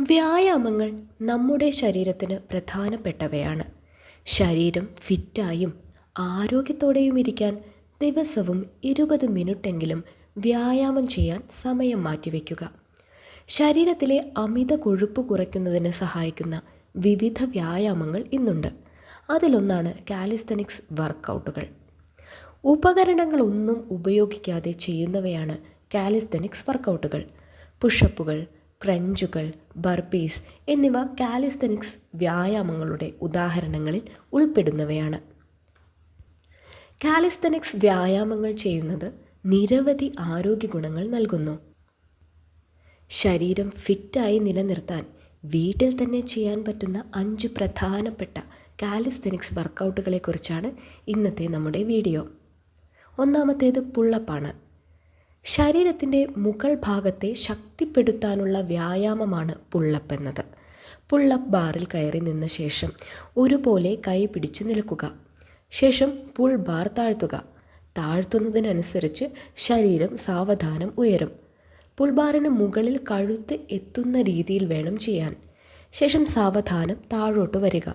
വ്യായാമങ്ങൾ നമ്മുടെ ശരീരത്തിന് പ്രധാനപ്പെട്ടവയാണ്. ശരീരം ഫിറ്റായും ആരോഗ്യത്തോടെയും ഇരിക്കാൻ ദിവസവും ഇരുപത് മിനിറ്റെങ്കിലും വ്യായാമം ചെയ്യാൻ സമയം മാറ്റിവെക്കുക. ശരീരത്തിലെ അമിത കൊഴുപ്പ് കുറയ്ക്കുന്നതിന് സഹായിക്കുന്ന വിവിധ വ്യായാമങ്ങൾ ഇന്നുണ്ട്. അതിലൊന്നാണ് കാലിസ്തനിക്സ് വർക്കൗട്ടുകൾ. ഉപകരണങ്ങളൊന്നും ഉപയോഗിക്കാതെ ചെയ്യുന്നവയാണ് കാലിസ്തനിക്സ് വർക്കൗട്ടുകൾ. പുഷപ്പുകൾ ക്രഞ്ചുകൾ ബർപ്പീസ് എന്നിവ കാലിസ്തനിക്സ് വ്യായാമങ്ങളുടെ ഉദാഹരണങ്ങളിൽ ഉൾപ്പെടുന്നവയാണ്. കാലിസ്തനിക്സ് വ്യായാമങ്ങൾ ചെയ്യുന്നത് നിരവധി ആരോഗ്യ ഗുണങ്ങൾ നൽകുന്നു. ശരീരം ഫിറ്റായി നിലനിർത്താൻ വീട്ടിൽ തന്നെ ചെയ്യാൻ പറ്റുന്ന അഞ്ച് പ്രധാനപ്പെട്ട കാലിസ്തനിക്സ് വർക്കൗട്ടുകളെക്കുറിച്ചാണ് ഇന്നത്തെ നമ്മുടെ വീഡിയോ. ഒന്നാമത്തേത് പുള്ളപ്പാണ്. ശരീരത്തിന്റെ മുകൾ ഭാഗത്തെ ശക്തിപ്പെടുത്താനുള്ള വ്യായാമമാണ് പുള്ളപ്പ് എന്നത്. പുള്ളപ്പ് ബാറിൽ കയറി നിന്ന ശേഷം ഒരുപോലെ കൈ പിടിച്ചു നിൽക്കുക. ശേഷം പുൾ ബാർ താഴ്ത്തുക. താഴ്ത്തുന്നതിനനുസരിച്ച് ശരീരം സാവധാനം ഉയരും. പുൾബാറിന് മുകളിൽ കഴുത്ത് എത്തുന്ന രീതിയിൽ വേണം ചെയ്യാൻ. ശേഷം സാവധാനം താഴോട്ട് വരിക.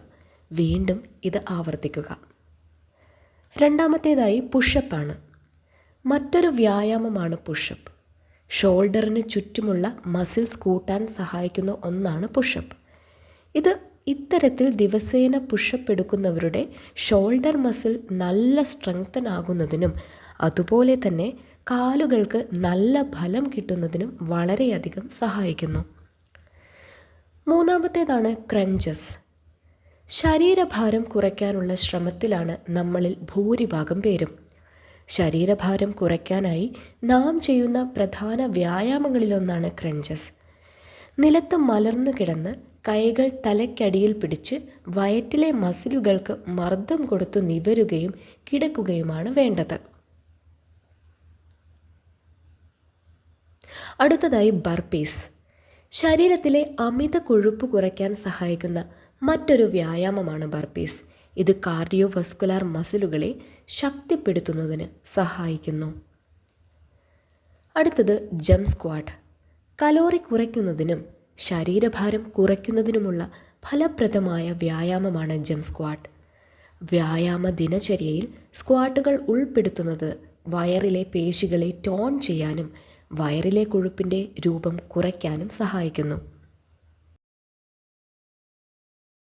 വീണ്ടും ഇത് ആവർത്തിക്കുക. രണ്ടാമത്തേതായി പുഷപ്പാണ് മറ്റൊരു വ്യായാമമാണ് പുഷപ്പ്. ഷോൾഡറിന് ചുറ്റുമുള്ള മസിൽസ് കൂട്ടാൻ സഹായിക്കുന്ന ഒന്നാണ് പുഷപ്പ്. ഇത് ഇത്തരത്തിൽ ദിവസേന പുഷപ്പ് എടുക്കുന്നവരുടെ ഷോൾഡർ മസിൽ നല്ല സ്ട്രെങ്തൻ ആകുന്നതിനും അതുപോലെ തന്നെ കാലുകൾക്ക് നല്ല ഫലം കിട്ടുന്നതിനും വളരെയധികം സഹായിക്കുന്നു. മൂന്നാമത്തേതാണ് ക്രഞ്ചസ്. ശരീരഭാരം കുറയ്ക്കാനുള്ള ശ്രമത്തിലാണ് നമ്മളിൽ ഭൂരിഭാഗം പേരും. ശരീരഭാരം കുറയ്ക്കാനായി നാം ചെയ്യുന്ന പ്രധാന വ്യായാമങ്ങളിലൊന്നാണ് ക്രഞ്ചസ്. നിലത്ത് മലർന്നു കിടന്ന് കൈകൾ തലയ്ക്കടിയിൽ പിടിച്ച് വയറ്റിലെ മസിലുകൾക്ക് മർദ്ദം കൊടുത്തു നിവരുകയും കിടക്കുകയുമാണ് വേണ്ടത്. അടുത്തതായി ബർപ്പീസ് ശരീരത്തിലെ അമിത കൊഴുപ്പ് കുറയ്ക്കാൻ സഹായിക്കുന്ന മറ്റൊരു വ്യായാമമാണ് ബർപ്പീസ് ഇത് കാർഡിയോ വസ്കുലാർ മസിലുകളെ ശക്തിപ്പെടുത്തുന്നതിന് സഹായിക്കുന്നു. അടുത്തത് ജം സ്ക്വാഡ്. കലോറി കുറയ്ക്കുന്നതിനും ശരീരഭാരം കുറയ്ക്കുന്നതിനുമുള്ള ഫലപ്രദമായ വ്യായാമമാണ് ജം സ്ക്വാഡ്. വ്യായാമ ദിനചര്യയിൽ സ്ക്വാട്ടുകൾ ഉൾപ്പെടുത്തുന്നത് വയറിലെ പേശികളെ ടോൺ ചെയ്യാനും വയറിലെ കൊഴുപ്പിന്റെ രൂപം കുറയ്ക്കാനും സഹായിക്കുന്നു.